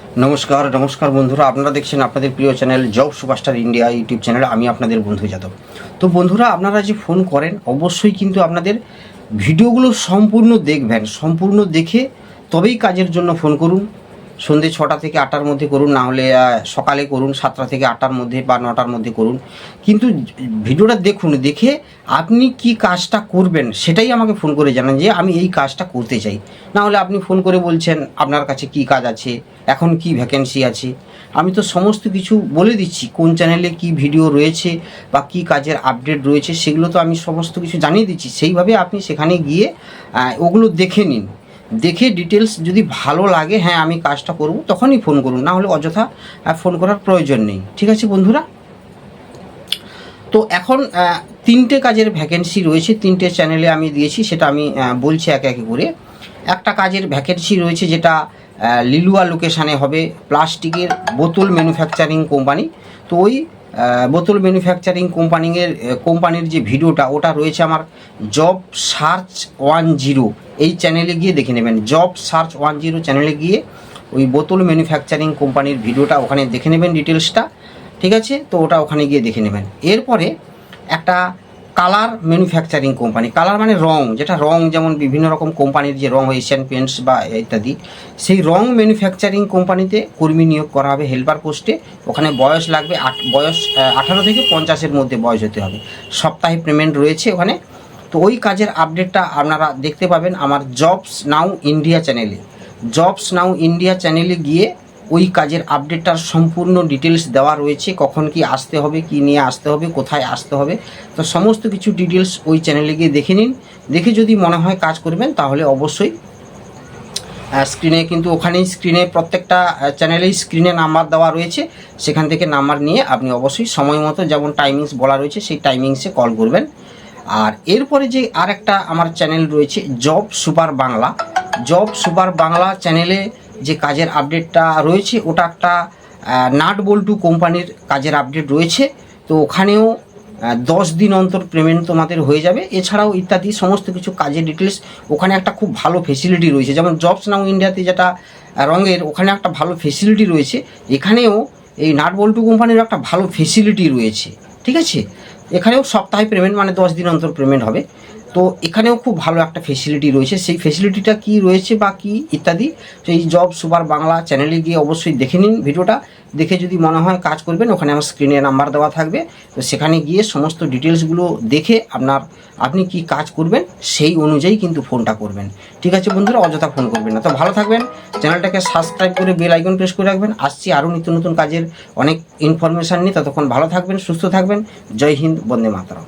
নমস্কার নমস্কার বন্ধুরা। আপনারা দেখছেন আপনাদের প্রিয় channel Job Superstar India YouTube channel. আমি আপনাদের বন্ধু যাদব। তো বন্ধুরা, আপনারা যে ফোন করেন, অবশ্যই কিন্তু আপনাদের ভিডিওগুলো সম্পূর্ণ দেখবেন, সম্পূর্ণ দেখে তবেই কাজের জন্য ফোন করুন। সন্ধে ছটা থেকে আটটার মধ্যে করুন, না হলে সকালে করুন, সাতটা থেকে আটটার মধ্যে বা নটার মধ্যে করুন। কিন্তু ভিডিওটা দেখুন, দেখে আপনি কি কাজটা করবেন সেটাই আমাকে ফোন করে জানান যে আমি এই কাজটা করতে চাই। না হলে আপনি ফোন করে বলছেন, আপনার কাছে কি কাজ আছে? এখন কি ভ্যাকেন্সি আছে? আমি তো সমস্ত কিছু বলে দিচ্ছি, কোন চ্যানেলে কি ভিডিও রয়েছে বা কি কাজের আপডেট রয়েছে সেগুলো তো আমি সমস্ত কিছু জানিয়ে দিচ্ছি। সেইভাবে আপনি সেখানে গিয়ে ওগুলো দেখে নিন। দেখে ডিটেলস যদি ভালো লাগে হ্যাঁ আমি কাজটা করব, তখনই ফোন করুন। না হলে অযথা ফোন করার প্রয়োজন নেই। ঠিক আছে, বন্ধুরা? তো এখন তিনটে কাজের ভ্যাকেন্সি রয়েছে, তিনটে চ্যানেলে আমি দিয়েছি, সেটা আমি বলছি একে একে করে। একটা কাজের ভ্যাকেন্সি রয়েছে, যেটা লিলুয়া লোকেশানে হবে, প্লাস্টিকের বোতল ম্যানুফ্যাকচারিং কোম্পানি তো ওই বোতল ম্যানুফ্যাকচারিং কোম্পানিংয়ের কোম্পানির যে ভিডিওটা, ওটা রয়েছে আমার জব সার্চ ওয়ান জিরো এই চ্যানেলে গিয়ে দেখে নেবেন। জব সার্চ ওয়ান জিরো চ্যানেলে গিয়ে ওই বোতল ম্যানুফ্যাকচারিং কোম্পানির ভিডিওটা ওখানে দেখে নেবেন ডিটেলসটা ঠিক আছে? তো ওটা ওখানে গিয়ে দেখে নেবেন। এরপরে একটা কালার ম্যানুফ্যাকচারিং কোম্পানি কালার মানে রং, যেটা রং যেমন বিভিন্ন রকম কোম্পানির যে রং এশিয়ান পেন্টস বা ইত্যাদি, সেই রং ম্যানুফ্যাকচারিং কোম্পানিতে কর্মী নিয়োগ করা হবে হেল্পার পোস্টে ওখানে বয়স লাগবে আট, বয়স আঠারো থেকে পঞ্চাশের মধ্যে বয়স হতে হবে। সপ্তাহে পেমেন্ট রয়েছে ওখানে। তো ওই কাজের আপডেটটা আপনারা দেখতে পাবেন আমার জবস নাও ইন্ডিয়া চ্যানেলে জবস নাও ইন্ডিয়া চ্যানেলে গিয়ে ওই কাজের আপডেটটার সম্পূর্ণ ডিটেলস দেওয়া রয়েছে, কখন কি আসতে হবে, কি নিয়ে আসতে হবে, কোথায় আসতে হবে। তো সমস্ত কিছু ডিটেলস ওই চ্যানেলে গিয়ে দেখে নিন। দেখে যদি মনে হয় কাজ করবেন, তাহলে অবশ্যই স্ক্রিনে কিন্তু ওখানেই স্ক্রিনে প্রত্যেকটা চ্যানেলেই স্ক্রিনে নাম্বার দেওয়া রয়েছে। সেখান থেকে নাম্বার নিয়ে আপনি অবশ্যই সময় মতো যেমন টাইমিংস বলা রয়েছে, সেই টাইমিংসে কল করবেন। আর এরপরে যে আর একটা আমার চ্যানেল রয়েছে, Job Super Bangla. Job Super Bangla চ্যানেলে যে কাজের আপডেটটা রয়েছে, ওটা একটা নাট বল্টু কোম্পানির কাজের আপডেট রয়েছে। তো ওখানেও দশ দিন অন্তর পেমেন্ট তোমাদের হয়ে যাবে। এছাড়াও ইত্যাদি সমস্ত কিছু কাজের ডিটেলস, ওখানে একটা খুব ভালো ফেসিলিটি রয়েছে। যেমন জবস নাও ইন্ডিয়াতে যেটা রঙের, ওখানে একটা ভালো ফেসিলিটি রয়েছে। এখানেও এই নাট বল্টু কোম্পানির একটা ভালো ফেসিলিটি রয়েছে। ঠিক আছে? এখানেও সপ্তাহে পেমেন্ট মানে দশ দিন অন্তর পেমেন্ট হবে। তো এখানেও খুব ভালো একটা ফেসিলিটি রয়েছে। সেই ফেসিলিটিটা কি রয়েছে বা কী ইত্যাদি এই জব সুপার বাংলা চ্যানেলে গিয়ে অবশ্যই দেখে নিন ভিডিওটা। দেখে যদি মনে হয় কাজ করবেন, ওখানে আমার স্ক্রিনে নাম্বার দেওয়া থাকবে। তো সেখানে গিয়ে সমস্ত ডিটেলসগুলো দেখে আপনার, আপনি কি কাজ করবেন, সেই অনুযায়ী কিন্তু ফোনটা করবেন। ঠিক আছে বন্ধুরা, অযথা ফোন করবেন না। তো ভালো থাকবেন চ্যানেলটাকে সাবস্ক্রাইব করে বেল আইকন প্রেস করে রাখবেন। আসছি আরও নিত্য নতুন কাজের অনেক ইনফরমেশান নিয়ে। ততক্ষণ ভালো থাকবেন, সুস্থ থাকবেন। জয় হিন্দ, বন্দে মাতরম।